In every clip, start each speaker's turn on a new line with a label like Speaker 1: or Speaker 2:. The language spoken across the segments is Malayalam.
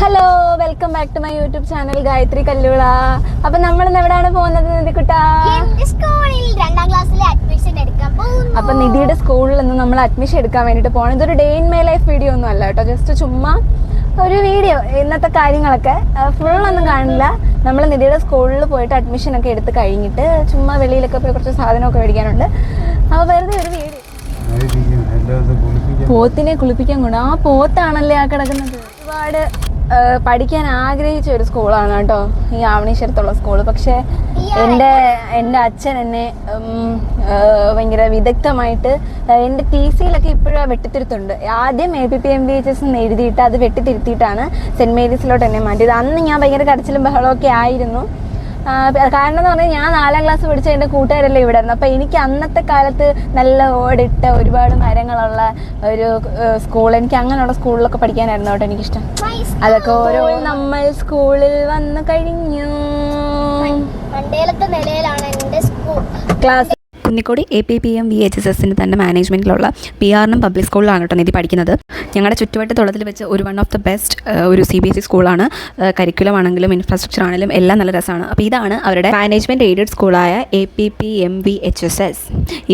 Speaker 1: Hello welcome back to my YouTube channel Gayathri Kallula അപ്പൊ നമ്മൾ ഇന്ന് എവിടെയാണ് പോകുന്നത് നിധിക്കുട്ട?
Speaker 2: സ്കൂളിൽ രണ്ടാം ക്ലാസ്സിലെ അഡ്മിഷൻ എടുക്കാൻ പോകുന്നു.
Speaker 1: അപ്പൊ നിധിയുടെ സ്കൂളിൽ നിന്ന് നമ്മൾ അഡ്മിഷൻ എടുക്കാൻ വേണ്ടിട്ട് പോകണം ഇതൊരു day in my life video ഒന്നും അല്ല കേട്ടോ. ജസ്റ്റ് ചുമ്മാ ഒരു വീഡിയോ ഇന്നത്തെ കാര്യങ്ങളൊക്കെ ഫുൾ ഒന്നും കാണില്ല. നമ്മൾ നിധിയുടെ സ്കൂളിൽ പോയിട്ട് അഡ്മിഷൻ ഒക്കെ എടുത്ത് കഴിഞ്ഞിട്ട് ചുമ്മാ വെളിയിലൊക്കെ പോയി കുറച്ച് സാധനമൊക്കെ മേടിക്കാനുണ്ട്. അപ്പോൾ വെറുതെ ഒരു വീഡിയോ പോത്തിനെ കുളിപ്പിക്കാൻ കൊണ്ട് ആ പോത്താണല്ലേ ആ കിടക്കുന്നത്? ഒരുപാട് പഠിക്കാൻ ആഗ്രഹിച്ച ഒരു സ്കൂളാണ് കേട്ടോ. ഈ ആവണീശ്വരത്തുള്ള സ്കൂൾ പക്ഷേ എന്റെ എന്റെ അച്ഛൻ എന്നെ ഭയങ്കര വിദഗ്ധമായിട്ട് എന്റെ ടി സിയിലൊക്കെ ഇപ്പോഴും വെട്ടിത്തിരുത്തുണ്ട് ആദ്യം A P P M B H S എഴുതിയിട്ട് അത് വെട്ടിത്തിരുത്തിയിട്ടാണ് സെന്റ് മേരീസിലോട്ട് എന്നെ മാറ്റിയത്. അന്ന് ഞാൻ ഭയങ്കര കരച്ചിലും ബഹളമൊക്കെ ആയിരുന്നു. കാരണം എന്ന് പറഞ്ഞാൽ ഞാൻ നാലാം ക്ലാസ് പഠിച്ച എന്റെ കൂട്ടുകാരല്ലേ ഇവിടെ ആയിരുന്നു അപ്പോൾ എനിക്ക് അന്നത്തെ കാലത്ത് നല്ല ഓടിട്ട ഒരുപാട് മരങ്ങളുള്ള ഒരു സ്കൂൾ എനിക്ക് അങ്ങനെയുള്ള സ്കൂളിലൊക്കെ പഠിക്കാനായിരുന്നു കേട്ടോ എനിക്കിഷ്ടം. അതൊക്കെ ഓരോ നമ്മൾ സ്കൂളിൽ വന്നു കഴിഞ്ഞു.
Speaker 2: മണ്ടേലത്തെ നിലയിലാണ് എന്റെ school
Speaker 1: class
Speaker 3: Kunnikode A P P M V H S എസിന്റെ തന്നെ മാനേജ്മെന്റിലുള്ള പി ആറിനും പബ്ലിക് സ്കൂളിലാണ് കേട്ടോ നിധി പഠിക്കുന്നത്. ഞങ്ങളുടെ ചുറ്റുവട്ടത്തുള്ളതിൽ വെച്ച് ഒരു വൺ ഓഫ് ദ ബെസ്റ്റ് ഒരു സി ബി എസ് ഇ സ്കൂളാണ് കരിക്കുലം ആണെങ്കിലും ഇൻഫ്രാസ്ട്രക്ചർ ആണെങ്കിലും എല്ലാം നല്ല രസമാണ്. അപ്പോൾ ഇതാണ് അവരുടെ management aided സ്കൂളായ A P P M V H S S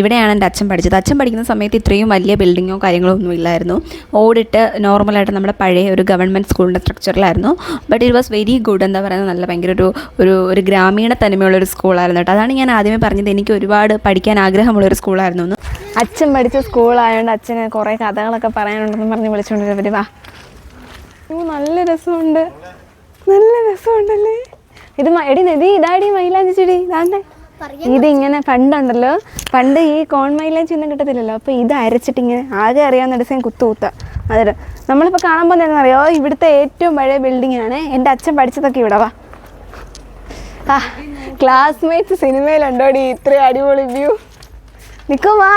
Speaker 3: ഇവിടെയാണ് എന്റെ അച്ഛൻ പഠിച്ചത്. അച്ഛൻ പഠിക്കുന്ന സമയത്ത് ഇത്രയും വലിയ ബിൽഡിങ്ങോ കാര്യങ്ങളോ ഒന്നും ഇല്ലായിരുന്നു. ഓടിട്ട് നോർമലായിട്ട് നമ്മുടെ പഴയ ഒരു ഗവൺമെന്റ് സ്കൂളിന്റെ സ്ട്രക്ചറിലായിരുന്നു but it was very good എന്താ പറയുന്നത്? നല്ല ഭയങ്കര ഒരു ഒരു ഒരു ഗ്രാമീണ തനിമയുള്ള ഒരു സ്കൂളായിരുന്നു കേട്ടോ അതാണ് ഞാൻ ആദ്യമേ പറഞ്ഞത്. എനിക്ക് ഒരുപാട് പഠിക്കാൻ ആഗ്രഹമുള്ള ഒരു സ്കൂളായിരുന്നു എന്ന്
Speaker 1: അച്ഛൻ പഠിച്ച സ്കൂളായതുകൊണ്ട് അച്ഛന് കുറേ കഥകളൊക്കെ പറയാനുണ്ടെന്ന് പറഞ്ഞ് വിളിച്ചുകൊണ്ടിരുന്നവർ വാ. ഓ നല്ല രസമുണ്ട്. നല്ല രസമുണ്ടല്ലേ? ഇത് എടി നദി ഇതാടി മൈലാഞ്ചി ചെടി. ഇതാണ്ടേ ഇതിങ്ങനെ പണ്ടുണ്ടല്ലോ. പണ്ട് ഈ കോൺ മൈലാഞ്ചി ഒന്നും കിട്ടത്തില്ലല്ലോ. അപ്പോൾ ഇത് അരച്ചിട്ട് ഇങ്ങനെ ആകെ അറിയാവുന്ന ഡിസൈൻ കുത്തു കുത്ത. അതിൽ നമ്മളിപ്പോൾ കാണാൻ അറിയോ ഇവിടുത്തെ ഏറ്റവും പഴയ ബിൽഡിംഗ് ആണ്. എന്റെ അച്ഛൻ പഠിച്ചതൊക്കെ ഇവിടെ വാ. ക്ലാസ്മേറ്റ്സ് സിനിമയിലുണ്ടോടി? ഇത്ര അടിപൊളി വ്യൂ നിക്കോ വാ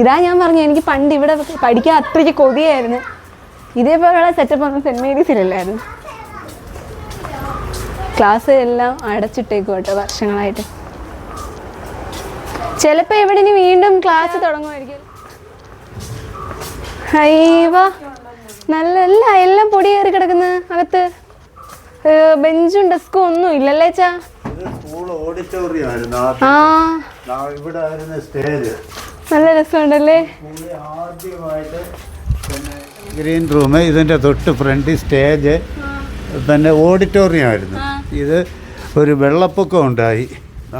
Speaker 1: ഇതാ ഞാൻ പറഞ്ഞു എനിക്ക് പണ്ട് ഇവിടെ പഠിക്കാൻ അത്രയ്ക്ക് കൊതിയായിരുന്നു. ഇതേപോലെയുള്ള സെറ്റപ്പ് ഒന്നും സെന്റ് മേരീസിലില്ലായിരുന്നു ക്ലാസ് എല്ലാം അടച്ചിട്ടേക്കും കേട്ടോ വർഷങ്ങളായിട്ട്. ചിലപ്പോൾ ഇവിടെ ഇനി വീണ്ടും ക്ലാസ് തുടങ്ങുമായിരിക്കും. നല്ല എല്ലാം എല്ലാം പൊടി കയറി കിടക്കുന്ന അകത്ത്. ബെഞ്ചും ഡെസ്കും ഒന്നും ഇല്ലല്ലേ ചാ
Speaker 4: ഓഡിറ്റോറിയം ആയിരുന്നു. ഇവിടെ ആയിരുന്നു സ്റ്റേജ്
Speaker 1: നല്ല രസമുണ്ടല്ലേ?
Speaker 4: ആദ്യമായിട്ട് ഗ്രീൻ റൂം ഇതിന്റെ തൊട്ട് ഫ്രണ്ട് സ്റ്റേജ് പിന്നെ ഓഡിറ്റോറിയം ആയിരുന്നു. ഇത് ഒരു വെള്ളപ്പൊക്കം ഉണ്ടായി.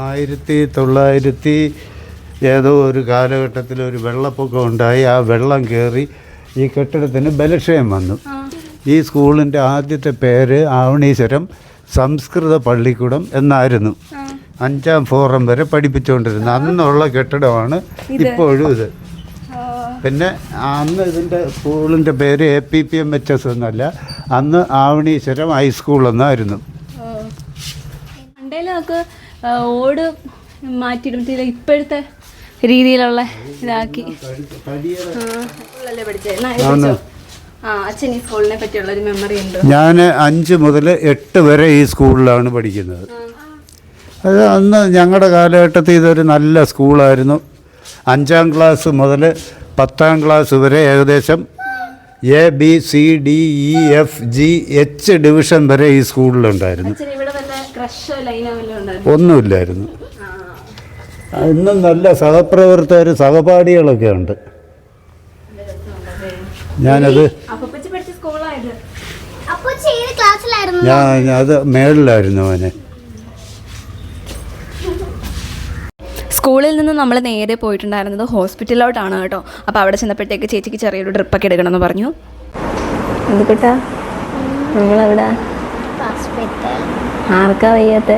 Speaker 4: ആയിരത്തി തൊള്ളായിരത്തി ഏതോ ഒരു കാലഘട്ടത്തിൽ ഒരു വെള്ളപ്പൊക്കം ഉണ്ടായി. ആ വെള്ളം കയറി ഈ കെട്ടിടത്തിന് ബലക്ഷയം വന്നു. ഈ സ്കൂളിന്റെ ആദ്യത്തെ പേര് ആവണീശ്വരം സംസ്കൃത പള്ളിക്കൂടം എന്നായിരുന്നു. അഞ്ചാം ഫോറം വരെ പഠിപ്പിച്ചുകൊണ്ടിരുന്നത്. അന്നുള്ള കെട്ടിടമാണ് ഇപ്പോഴും ഇത്. പിന്നെ അന്ന് ഇതിന്റെ സ്കൂളിന്റെ പേര് A P P M H S എന്നല്ല അന്ന് ആവണീശ്വരം ഹൈസ്കൂൾ എന്നായിരുന്നു.
Speaker 1: നമുക്ക് ഓട് മാറ്റിയിടും ഇപ്പോഴത്തെ രീതിയിലുള്ള ഇതാക്കി. പഠിച്ചേ?
Speaker 4: ഞാൻ അഞ്ച് മുതൽ എട്ട് വരെ ഈ സ്കൂളിലാണ് പഠിക്കുന്നത്. അത് അന്ന് ഞങ്ങളുടെ കാലഘട്ടത്തിൽ ഇതൊരു നല്ല സ്കൂളായിരുന്നു. അഞ്ചാം ക്ലാസ് മുതൽ പത്താം ക്ലാസ് വരെ ഏകദേശം A B C D E F G H division വരെ ഈ സ്കൂളിലുണ്ടായിരുന്നു. ഒന്നുമില്ലായിരുന്നു. ഇന്നും നല്ല സഹപ്രവർത്തകർ സഹപാഠികളൊക്കെ ഉണ്ട്. ഞാനത് ഞാൻ അത് മേളിലായിരുന്നു അവനെ.
Speaker 3: സ്കൂളിൽ നിന്ന് നമ്മൾ നേരെ പോയിട്ടുണ്ടായിരുന്നത് ഹോസ്പിറ്റലിലോട്ടാണ് കേട്ടോ. അപ്പോൾ അവിടെ ചെന്നപ്പോഴത്തേക്ക് ചേച്ചിക്ക് ചെറിയൊരു ട്രിപ്പൊക്കെ എടുക്കണമെന്ന് പറഞ്ഞു.
Speaker 2: ഹോസ്പിറ്റൽ
Speaker 1: ആർക്കാ വയ്യാത്തേ?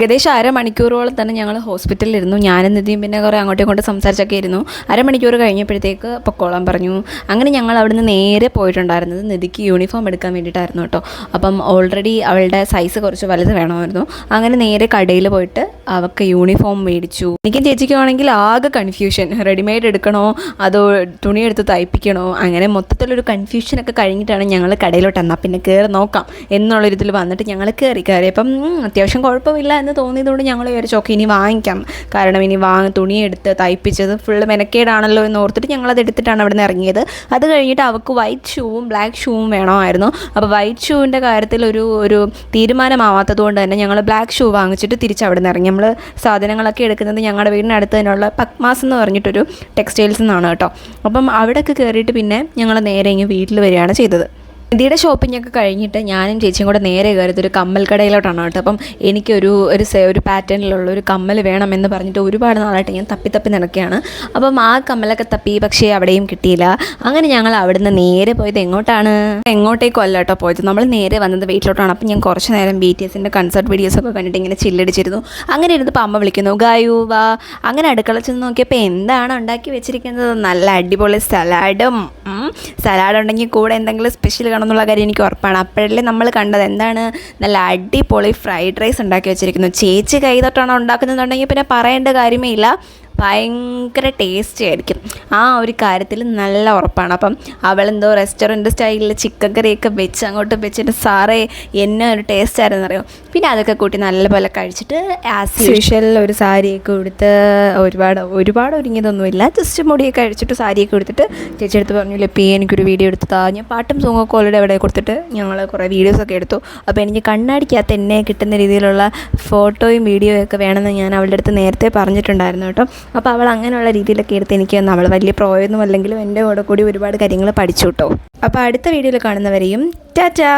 Speaker 3: ഏകദേശം അരമണിക്കൂറോളം തന്നെ ഞങ്ങൾ ഹോസ്പിറ്റലിലിരുന്നു. ഞാനും നിധിയും പിന്നെ കുറേ അങ്ങോട്ടും ഇങ്ങോട്ടും സംസാരിച്ചൊക്കെ ഇരുന്നു. അരമണിക്കൂർ കഴിഞ്ഞപ്പോഴത്തേക്ക് പൊക്കോളാൻ പറഞ്ഞു. അങ്ങനെ ഞങ്ങൾ അവിടുന്ന് നേരെ പോയിട്ടുണ്ടായിരുന്നത് നിധിക്ക് യൂണിഫോം എടുക്കാൻ വേണ്ടിയിട്ടായിരുന്നു കേട്ടോ. അപ്പം ഓൾറെഡി അവളുടെ സൈസ് കുറച്ച് വലുത് വേണമായിരുന്നു. അങ്ങനെ നേരെ കടയിൽ പോയിട്ട്
Speaker 1: അവൾക്ക് യൂണിഫോം മേടിച്ചു. എനിക്കും ചേച്ചിക്കും ആണെങ്കിൽ ആകെ കൺഫ്യൂഷൻ റെഡിമെയ്ഡ് എടുക്കണോ? അതോ തുണിയെടുത്ത് തയ്പ്പിക്കണോ? അങ്ങനെ മൊത്തത്തിലൊരു കൺഫ്യൂഷനൊക്കെ കഴിഞ്ഞിട്ടാണ് ഞങ്ങൾ കടയിലോട്ട് എന്നാൽ പിന്നെ കയറി നോക്കാം എന്നുള്ള എന്നുള്ളൊരിതിൽ വന്നിട്ട് ഞങ്ങൾ കയറി കയറി അപ്പം അത്യാവശ്യം കുഴപ്പമില്ല എന്ന് തോന്നിയതുകൊണ്ട് ഞങ്ങൾ വിചാരിച്ചു ഓക്കെ ഇനി വാങ്ങിക്കാം. കാരണം ഇനി വാങ്ങി തുണിയെടുത്ത് തയ്പ്പിച്ചത് ഫുള്ള് മെനക്കേടാണല്ലോ എന്ന് ഓർത്തിട്ട് ഞങ്ങൾ അത് എടുത്തിട്ടാണ് അവിടെ നിന്ന് ഇറങ്ങിയത്. അത് കഴിഞ്ഞിട്ട് അവൾക്ക് വൈറ്റ് ഷൂവും ബ്ലാക്ക് ഷൂവും വേണമായിരുന്നു. അപ്പോൾ വൈറ്റ് ഷൂവിന്റെ കാര്യത്തിൽ ഒരു ഒരു തീരുമാനമാവാത്തത് കൊണ്ട് തന്നെ ഞങ്ങൾ ബ്ലാക്ക് ഷൂ വാങ്ങിച്ചിട്ട് തിരിച്ച് അവിടെ നിന്ന് ഇറങ്ങി നമ്മൾ സാധനങ്ങളൊക്കെ എടുക്കുന്നത് ഞങ്ങളുടെ വീടിനടുത്ത് തന്നെയുള്ള പക്മാസ് എന്ന് പറഞ്ഞിട്ടൊരു ടെക്സ്റ്റൈൽസ് എന്നാണ് കേട്ടോ. അപ്പം അവിടെയൊക്കെ കയറിയിട്ട് പിന്നെ ഞങ്ങൾ നേരെ ഇങ്ങ് വീട്ടിൽ വരികയാണ് ചെയ്തത്. നിധിയുടെ ഷോപ്പിംഗ് ഒക്കെ കഴിഞ്ഞിട്ട് ഞാനും ചേച്ചിയും കൂടെ നേരെ കയറിയത് ഒരു കമ്മൽ കടയിലോട്ടാണ് കേട്ടോ. അപ്പം എനിക്കൊരു ഒരു ഒരു പാറ്റേണിലുള്ള ഒരു കമ്മൽ വേണം എന്ന് പറഞ്ഞിട്ട് ഒരുപാട് നാളായിട്ട് ഞാൻ തപ്പി തപ്പി നടക്കുകയാണ്. അപ്പം ആ കമ്മലൊക്കെ തപ്പി പക്ഷേ അവിടെയും കിട്ടിയില്ല. അങ്ങനെ ഞങ്ങൾ അവിടുന്ന് നേരെ പോയത് എങ്ങോട്ടാണ്? എങ്ങോട്ടേക്കും അല്ല കേട്ടോ പോയത്. നമ്മൾ നേരെ വന്നത് വീട്ടിലോട്ടാണ്. അപ്പം ഞാൻ കുറച്ച് നേരം ബി ടി എസിന്റെ കൺസേർട്ട് വീഡിയോസൊക്കെ കണ്ടിട്ട് ഇങ്ങനെ ചില്ലടിച്ചിരുന്നു അങ്ങനെ ഇരുന്നപ്പോൾ അമ്മ വിളിക്കുന്നു ഗായു അങ്ങനെ അടുക്കള ചെന്ന് നോക്കിയപ്പോൾ എന്താണ് ഉണ്ടാക്കി വെച്ചിരിക്കുന്നത്? നല്ല അടിപൊളി സലാഡും സലാഡ് ഉണ്ടെങ്കിൽ കൂടെ എന്തെങ്കിലും സ്പെഷ്യൽ കാണുമെന്നുള്ള കാര്യം എനിക്ക് ഉറപ്പാണ്. അപ്പോഴല്ലേ നമ്മൾ കണ്ടത് എന്താണ് നല്ല അടിപൊളി ഫ്രൈഡ് റൈസ് ഉണ്ടാക്കി വെച്ചിരിക്കുന്നു. ചേച്ചി കൈ തൊട്ടാണ് ഉണ്ടാക്കുന്നതെന്നുണ്ടെങ്കിൽ പിന്നെ പറയേണ്ട കാര്യമേ ഇല്ല. ഭയങ്കര ടേസ്റ്റി ആയിരിക്കും. ആ ഒരു കാര്യത്തിൽ നല്ല ഉറപ്പാണ്. അപ്പം അവളെന്തോ റെസ്റ്റോറന്റ് സ്റ്റൈലിൽ ചിക്കൻ കറിയൊക്കെ വെച്ച് അങ്ങോട്ട് വെച്ചിട്ട് സാറേ എന്നെ ഒരു ടേസ്റ്റ് ആയിരുന്നു അറിയോ പിന്നെ അതൊക്കെ കൂട്ടി നല്ലപോലെ കഴിച്ചിട്ട് ആസ് യൂഷ്വൽ ഒരു സാരിയൊക്കെ ഉടുത്ത് ഒരുപാട് ഒരുപാട് ഒരുങ്ങിയതൊന്നുമില്ല. ജസ്റ്റ് മുടിയൊക്കെ കഴിച്ചിട്ട് സാരിയൊക്കെ കൊടുത്തിട്ട് ചേച്ചി എടുത്ത് പറഞ്ഞു ലപ്പി എനിക്കൊരു വീഡിയോ എടുത്ത് താ. ഞാൻ പാട്ടും സോങ്ങൊക്കെ ഓൾറെഡി അവിടെ കൊടുത്തിട്ട് ഞങ്ങൾ കുറേ വീഡിയോസൊക്കെ എടുത്തു. അപ്പോൾ എനിക്ക് കണ്ണാടിക്കകത്ത് എന്നെ കിട്ടുന്ന രീതിയിലുള്ള ഫോട്ടോയും വീഡിയോയും ഒക്കെ വേണമെന്ന് ഞാൻ അവളുടെ അടുത്ത് നേരത്തെ പറഞ്ഞിട്ടുണ്ടായിരുന്നു കേട്ടോ. അപ്പോൾ അവൾ അങ്ങനെയുള്ള രീതിയിലൊക്കെ എടുത്ത് എനിക്ക് അവൾ വലിയ പ്രോയൊന്നും അല്ലെങ്കിലും എന്റെ കൂടെ കൂടി ഒരുപാട് കാര്യങ്ങൾ പഠിച്ചു കേട്ടോ. അപ്പോൾ അടുത്ത വീഡിയോയിൽ കാണുന്നവരെയും ടാറ്റാ!